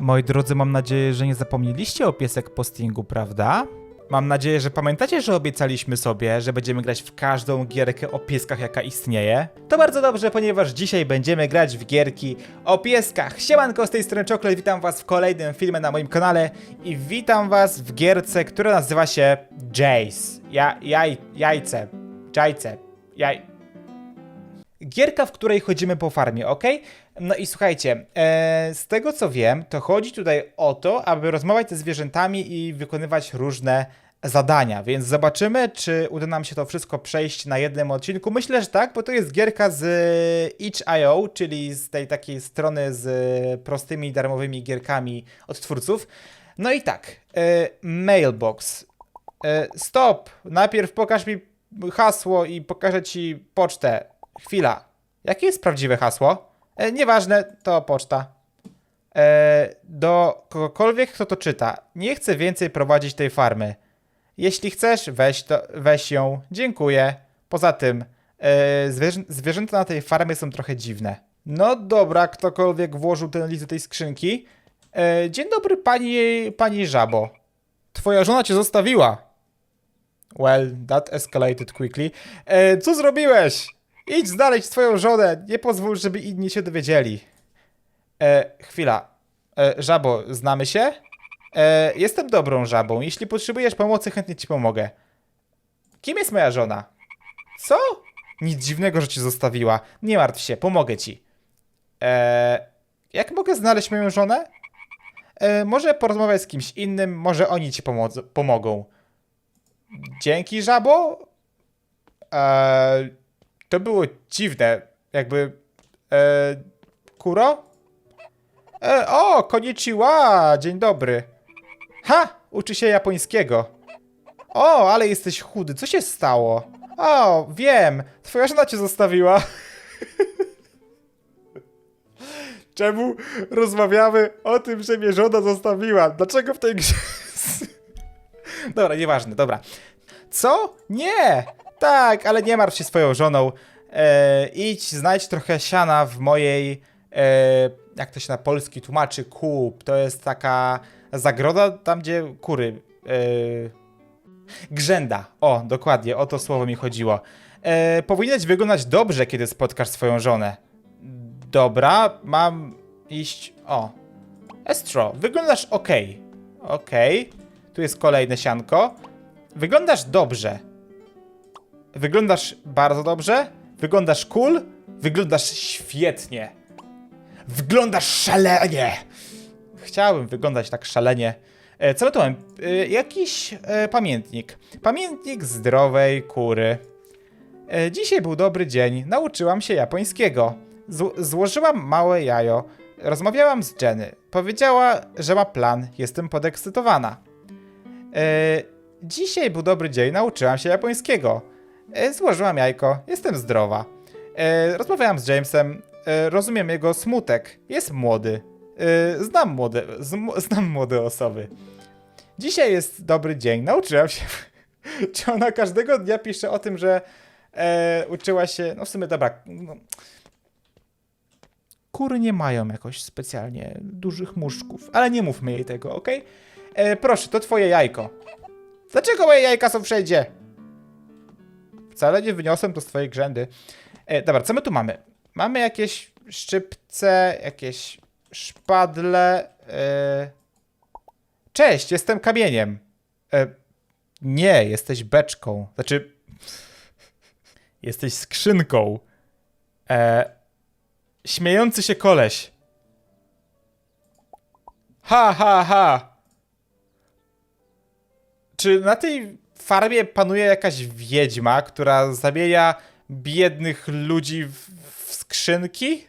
Moi drodzy, mam nadzieję, że nie zapomnieliście o piesek postingu, prawda? Mam nadzieję, że pamiętacie, że obiecaliśmy sobie, że będziemy grać w każdą gierkę o pieskach, jaka istnieje. To bardzo dobrze, ponieważ dzisiaj będziemy grać w gierki o pieskach. Siemanko, z tej strony Czoklet, witam was w kolejnym filmie na moim kanale i witam was w gierce, która nazywa się Jace. Ja, jaj, jajce, jajce, jaj, Gierka, w której chodzimy po farmie, ok? No i słuchajcie, e, z tego co wiem, to chodzi tutaj o to, aby rozmawiać ze zwierzętami i wykonywać różne zadania, więc zobaczymy, czy uda nam się to wszystko przejść na jednym odcinku. Myślę, że tak, bo to jest gierka z itch.io, czyli z tej takiej strony z prostymi, darmowymi gierkami od twórców. No i tak, e, mailbox. E, stop! Najpierw pokaż mi hasło i pokażę ci pocztę. Chwila. Jakie jest prawdziwe hasło? E, nieważne, to poczta. E, do kogokolwiek, kto to czyta. Nie chcę więcej prowadzić tej farmy. Jeśli chcesz, weź, to, weź ją. Dziękuję. Poza tym, e, zwierzę, zwierzęta na tej farmie są trochę dziwne. No dobra, ktokolwiek włożył ten list do tej skrzynki. E, dzień dobry, pani, pani Żabo. Twoja żona cię zostawiła. Well, that escalated quickly. E, co zrobiłeś? Idź znaleźć swoją żonę. Nie pozwól, żeby inni się dowiedzieli. E, chwila. E, żabo, znamy się? E, jestem dobrą żabą. Jeśli potrzebujesz pomocy, chętnie ci pomogę. Kim jest moja żona? Co? Nic dziwnego, że cię zostawiła. Nie martw się, pomogę ci. E, jak mogę znaleźć moją żonę? E, może porozmawiać z kimś innym, może oni ci pomogą. Dzięki, żabo. E, to było dziwne. Jakby. E, kuro? E, o, konnichiwa! Dzień dobry. Ha! Uczy się japońskiego. O, ale jesteś chudy. Co się stało? O, wiem. Twoja żona cię zostawiła. Czemu rozmawiamy o tym, że mnie żona zostawiła? Dlaczego w tej grze... dobra, nieważne, dobra. Co? Nie! Tak, ale nie martw się swoją żoną. E, idź, znajdź trochę siana w mojej. E, jak to się na polski tłumaczy? Kup. To jest taka zagroda, tam gdzie kury. E, grzęda. O, dokładnie, o to słowo mi chodziło. E, powinieneś wyglądać dobrze, kiedy spotkasz swoją żonę. Dobra, mam iść. O. Estro, wyglądasz ok. Ok. Tu jest kolejne sianko. Wyglądasz dobrze. Wyglądasz bardzo dobrze. Wyglądasz cool. Wyglądasz świetnie. Wyglądasz szalenie. Chciałbym wyglądać tak szalenie. E, co my? E, jakiś e, pamiętnik. Pamiętnik zdrowej kury. E, dzisiaj był dobry dzień. Nauczyłam się japońskiego. Zł- złożyłam małe jajo. Rozmawiałam z Jenny. Powiedziała, że ma plan. Jestem podekscytowana. E, dzisiaj był dobry dzień. Nauczyłam się japońskiego. E, złożyłam jajko. Jestem zdrowa. E, rozmawiałam z Jamesem. E, rozumiem jego smutek. Jest młody. Znam, młode, znam młode osoby. Dzisiaj jest dobry dzień. Nauczyłam się. Czy ona każdego dnia pisze o tym, że e, uczyła się. No w sumie dobra. No. Kury nie mają jakoś specjalnie dużych muszczków, ale nie mówmy jej tego, ok? E, proszę, to twoje jajko. Dlaczego moje jajka są wszędzie? Wcale nie wyniosłem to z twojej grzędy. E, dobra, co my tu mamy? Mamy jakieś szczypce, jakieś szpadle. E... Cześć, jestem kamieniem. E... Nie, jesteś beczką. Znaczy. Jesteś skrzynką. E... Śmiejący się koleś. Ha, ha, ha. Czy na tej farmie panuje jakaś wiedźma, która zamienia biednych ludzi w, w skrzynki?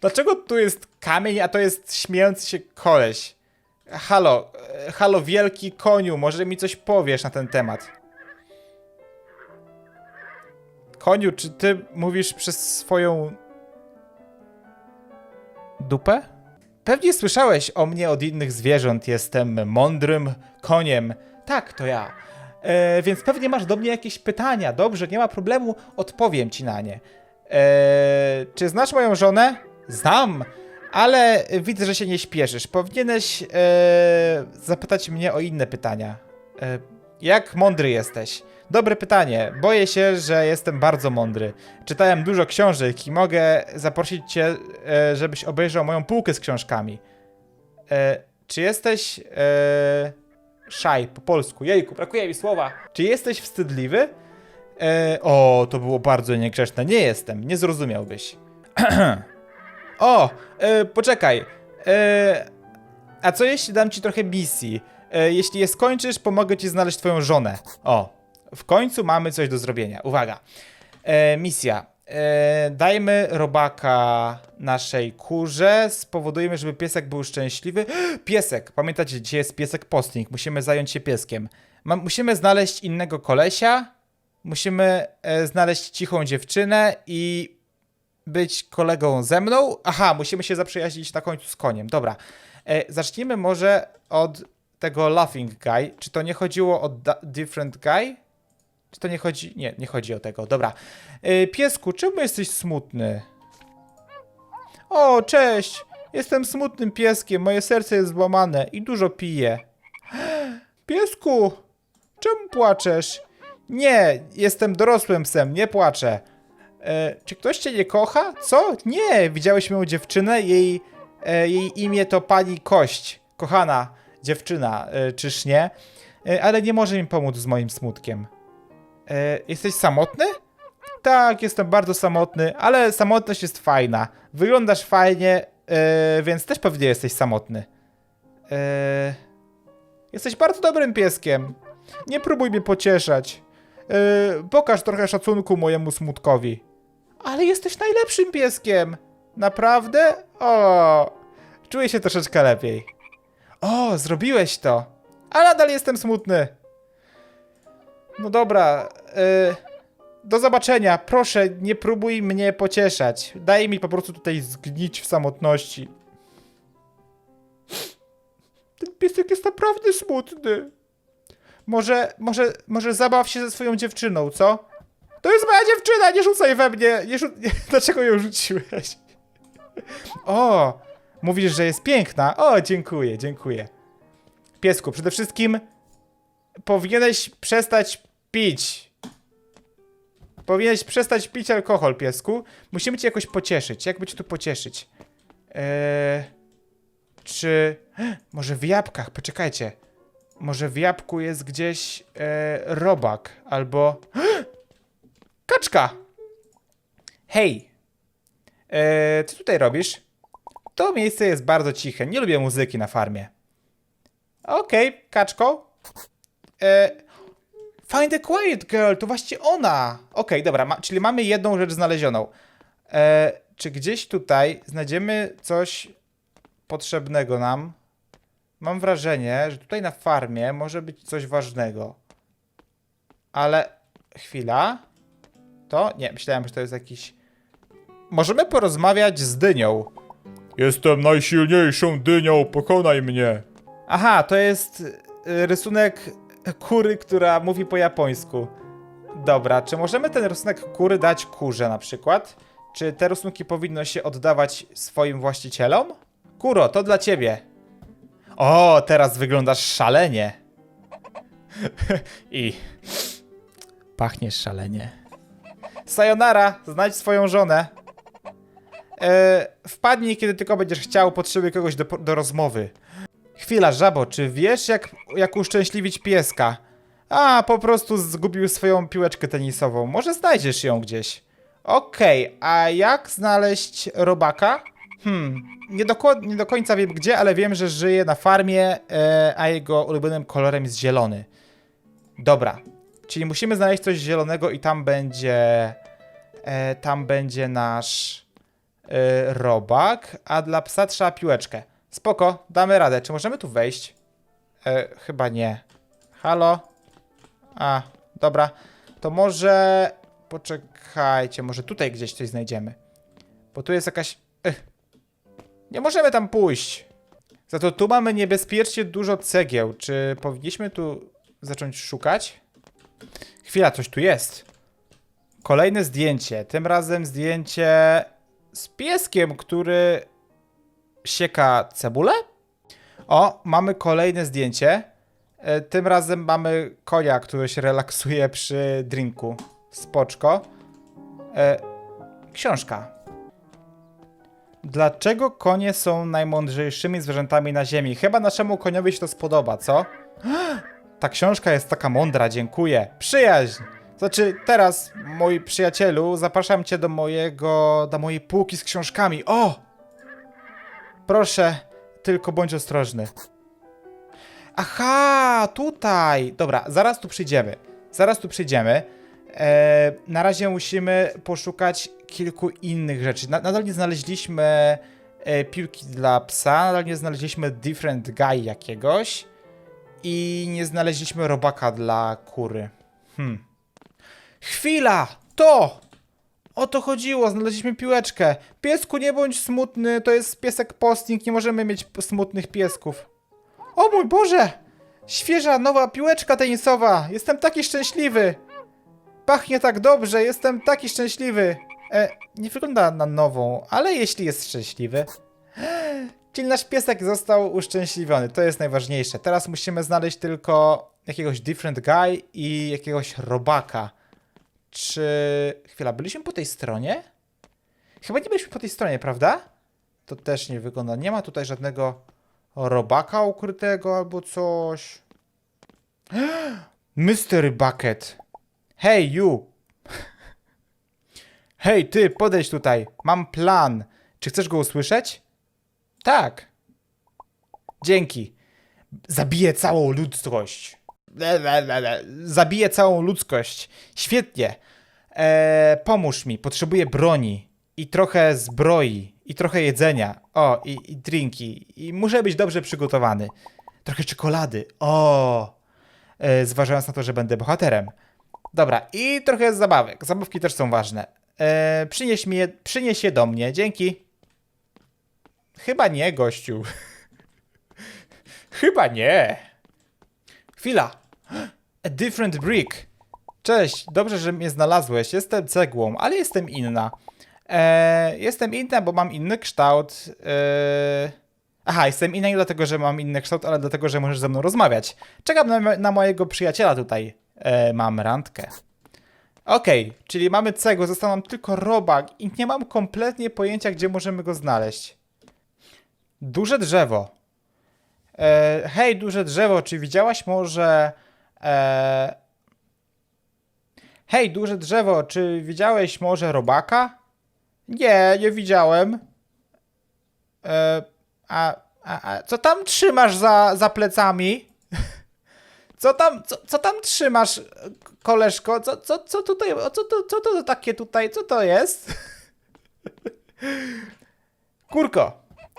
Dlaczego tu jest kamień, a to jest śmiejący się koleś? Halo, e, halo wielki koniu, może mi coś powiesz na ten temat? Koniu, czy ty mówisz przez swoją dupę? Pewnie słyszałeś o mnie od innych zwierząt. Jestem mądrym koniem. Tak, to ja. E, więc pewnie masz do mnie jakieś pytania. Dobrze, nie ma problemu, odpowiem ci na nie. E, czy znasz moją żonę? Znam. Ale widzę, że się nie śpieszysz. Powinieneś e, zapytać mnie o inne pytania. E, jak mądry jesteś? Dobre pytanie. Boję się, że jestem bardzo mądry. Czytałem dużo książek i mogę zaprosić cię, e, żebyś obejrzał moją półkę z książkami. E, czy jesteś e, szaj po polsku? Jejku, brakuje mi słowa. Czy jesteś wstydliwy? E, o, to było bardzo niegrzeczne. Nie jestem, nie zrozumiałbyś. o, e, poczekaj. E, a co jeśli dam ci trochę misji? E, jeśli je skończysz, pomogę ci znaleźć twoją żonę. O, w końcu mamy coś do zrobienia. Uwaga. E, misja. E, dajmy robaka naszej kurze, spowodujemy, żeby piesek był szczęśliwy. Piesek! Pamiętacie, dzisiaj jest piesek posting. Musimy zająć się pieskiem. Ma, musimy znaleźć innego kolesia. Musimy e, znaleźć cichą dziewczynę i być kolegą ze mną. Aha, musimy się zaprzyjaźnić na końcu z koniem. Dobra. E, zacznijmy może od tego Laughing Guy. Czy to nie chodziło o Different Guy? Czy to nie chodzi? Nie, nie chodzi o tego. Dobra. E, piesku, czemu jesteś smutny? O, cześć! Jestem smutnym pieskiem. Moje serce jest złamane i dużo piję. Piesku, czemu płaczesz? Nie, jestem dorosłym psem, nie płaczę. E, czy ktoś cię nie kocha? Co? Nie, widziałeś moją dziewczynę, jej, e, jej imię to pani Kość. Kochana dziewczyna, e, czyż nie? E, ale nie może mi pomóc z moim smutkiem. E, jesteś samotny? Tak, jestem bardzo samotny, ale samotność jest fajna. Wyglądasz fajnie, e, więc też pewnie jesteś samotny. E, jesteś bardzo dobrym pieskiem. Nie próbuj mnie pocieszać. E, pokaż trochę szacunku mojemu smutkowi. Ale jesteś najlepszym pieskiem. Naprawdę? O, czuję się troszeczkę lepiej. O, zrobiłeś to. A nadal jestem smutny. No dobra. E, do zobaczenia. Proszę, nie próbuj mnie pocieszać. Daj mi po prostu tutaj zgnić w samotności. Ten piesek jest naprawdę smutny. Może, może, może zabaw się ze swoją dziewczyną, co? To jest moja dziewczyna, nie rzucaj we mnie! Nie rzu... Dlaczego ją rzuciłeś? O, mówisz, że jest piękna. O, dziękuję, dziękuję. Piesku, przede wszystkim powinieneś przestać pić. Powinieneś przestać pić alkohol, piesku. Musimy cię jakoś pocieszyć. Jak by cię tu pocieszyć? Eee, czy... Może w jabłkach, poczekajcie. Może w jabłku jest gdzieś e, robak albo. Kaczka! Hej! E, co tutaj robisz? To miejsce jest bardzo ciche. Nie lubię muzyki na farmie. Okej, kaczko. E, find a quiet girl, to właśnie ona. Okej, dobra, ma, czyli mamy jedną rzecz znalezioną. E, czy gdzieś tutaj znajdziemy coś potrzebnego nam? Mam wrażenie, że tutaj na farmie może być coś ważnego. Ale chwila. To? Nie, myślałem, że to jest jakiś. Możemy porozmawiać z dynią. Jestem najsilniejszą dynią, pokonaj mnie. Aha, to jest y, rysunek kury, która mówi po japońsku. Dobra, czy możemy ten rysunek kury dać kurze na przykład? Czy te rysunki powinno się oddawać swoim właścicielom? Kuro, to dla ciebie. O, teraz wyglądasz szalenie. I pachniesz szalenie. Sayonara, znajdź swoją żonę. E, wpadnij, kiedy tylko będziesz chciał, potrzebuję kogoś do, do rozmowy. Chwila, żabo, czy wiesz, jak, jak uszczęśliwić pieska? A, po prostu zgubił swoją piłeczkę tenisową. Może znajdziesz ją gdzieś. Okej, a jak znaleźć robaka? Hmm, nie do, nie do końca wiem gdzie, ale wiem, że żyje na farmie, e, a jego ulubionym kolorem jest zielony. Dobra, czyli musimy znaleźć coś zielonego i tam będzie... E, tam będzie nasz e, robak, a dla psa trzeba piłeczkę. Spoko, damy radę. Czy możemy tu wejść? E, chyba nie. Halo? A, dobra. To może... Poczekajcie, może tutaj gdzieś coś znajdziemy. Bo tu jest jakaś... Ech. Nie możemy tam pójść. Za to tu mamy niebezpiecznie dużo cegieł. Czy powinniśmy tu zacząć szukać? Chwila, coś tu jest. Kolejne zdjęcie. Tym razem zdjęcie z pieskiem, który sieka cebulę. O, mamy kolejne zdjęcie. E, Tym razem mamy konia, który się relaksuje przy drinku. Spoczko. E, książka. Dlaczego konie są najmądrzejszymi zwierzętami na Ziemi? Chyba naszemu koniowi się to spodoba, co? Ta książka jest taka mądra, dziękuję. Przyjaźń! Znaczy, teraz, mój przyjacielu, zapraszam cię do mojego, do mojej półki z książkami. O! Proszę, tylko bądź ostrożny. Aha, tutaj! Dobra, zaraz tu przyjdziemy. Zaraz tu przyjdziemy. E, na razie musimy poszukać kilku innych rzeczy. Na, nadal nie znaleźliśmy e, piłki dla psa, nadal nie znaleźliśmy different guy jakiegoś i nie znaleźliśmy robaka dla kury. Hmm. Chwila! To! O to chodziło, znaleźliśmy piłeczkę. Piesku, nie bądź smutny, to jest piesek posting, nie możemy mieć smutnych piesków. O mój Boże! Świeża, nowa piłeczka tenisowa! Jestem taki szczęśliwy! Pachnie tak dobrze, jestem taki szczęśliwy! E, nie wygląda na nową, ale jeśli jest szczęśliwy... Czyli nasz piesek został uszczęśliwiony, to jest najważniejsze. Teraz musimy znaleźć tylko jakiegoś different guy i jakiegoś robaka. Czy... Chwila, byliśmy po tej stronie? Chyba nie byliśmy po tej stronie, prawda? To też nie wygląda. Nie ma tutaj żadnego robaka ukrytego albo coś. Mystery Bucket. Hej, you! Hej, ty, podejdź tutaj. Mam plan. Czy chcesz go usłyszeć? Tak. Dzięki. Zabiję całą ludzkość. Zabiję całą ludzkość. Świetnie. Eee, pomóż mi. Potrzebuję broni. I trochę zbroi. I trochę jedzenia. O, i, i drinki. I muszę być dobrze przygotowany. Trochę czekolady. O. E, zważając na to, że będę bohaterem. Dobra, i trochę zabawek. Zabawki też są ważne. E, przynieś, mi je, przynieś je do mnie. Dzięki. Chyba nie, gościu. Chyba nie. Chwila. A different brick. Cześć, dobrze, że mnie znalazłeś. Jestem cegłą, ale jestem inna. E, jestem inna, bo mam inny kształt. E, aha, jestem inna nie dlatego, że mam inny kształt, ale dlatego, że możesz ze mną rozmawiać. Czekam na, na mojego przyjaciela tutaj. E, mam randkę. Okej, czyli mamy cegłę, został nam tylko robak i nie mam kompletnie pojęcia, gdzie możemy go znaleźć. Duże drzewo. Hej, duże drzewo, czy widziałaś może. E... Hej, duże drzewo, czy widziałeś może robaka? Nie, nie widziałem. E, a, a, a co tam trzymasz za, za plecami? Co tam, co, co tam trzymasz, koleżko? Co, co, co tutaj, co, to, co to takie tutaj, co to jest? Kurko.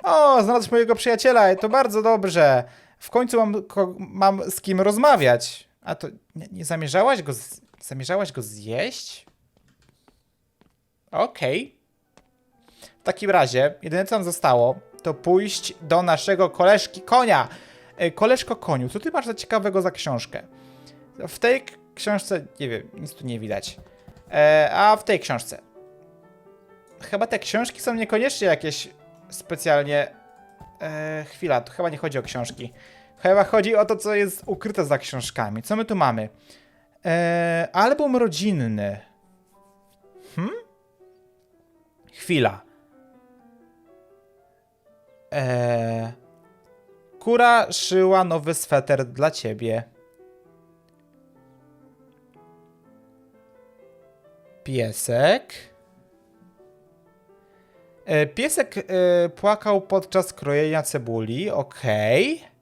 O, znalazłeś mojego przyjaciela, to bardzo dobrze. W końcu mam, mam z kim rozmawiać. A to nie, nie zamierzałaś go, z, zamierzałaś go zjeść? Okej. W takim razie, jedyne co nam zostało, to pójść do naszego koleżki konia. E, Koleżko koniu, co ty masz za ciekawego za książkę? W tej książce, nie wiem, nic tu nie widać. E, a w tej książce. Chyba te książki są niekoniecznie jakieś specjalnie. E, chwila, to chyba nie chodzi o książki. Chyba chodzi o to, co jest ukryte za książkami. Co my tu mamy? E, album rodzinny. Hmm? Chwila. Eee, kura szyła nowy sweter dla ciebie. Piesek. E, piesek e, płakał podczas krojenia cebuli. Okej.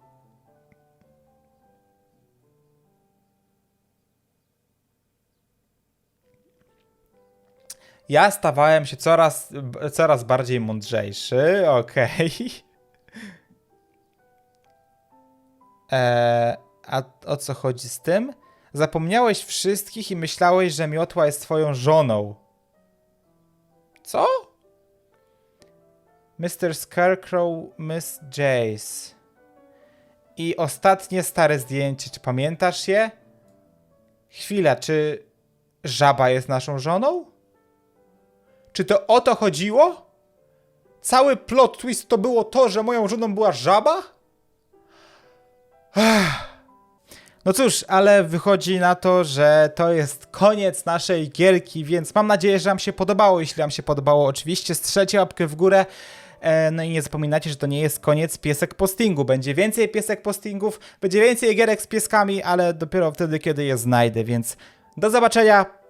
Ja stawałem się coraz, coraz bardziej mądrzejszy, okej. Eee, a o co chodzi z tym? Zapomniałeś wszystkich i myślałeś, że miotła jest twoją żoną. Co? Mr. Scarecrow, Miss Jace. I ostatnie stare zdjęcie, czy pamiętasz je? Chwila, czy żaba jest naszą żoną? Czy to o to chodziło? cały plot twist to było to, że moją żoną była żaba? No cóż, ale wychodzi na to, że to jest koniec naszej gierki, więc mam nadzieję, że Wam się podobało. Jeśli Wam się podobało, oczywiście strzelcie łapkę w górę. E, No i nie zapominajcie, że to nie jest koniec piesek postingu. Będzie więcej piesek postingów, będzie więcej gierek z pieskami, ale dopiero wtedy, kiedy je znajdę, więc do zobaczenia.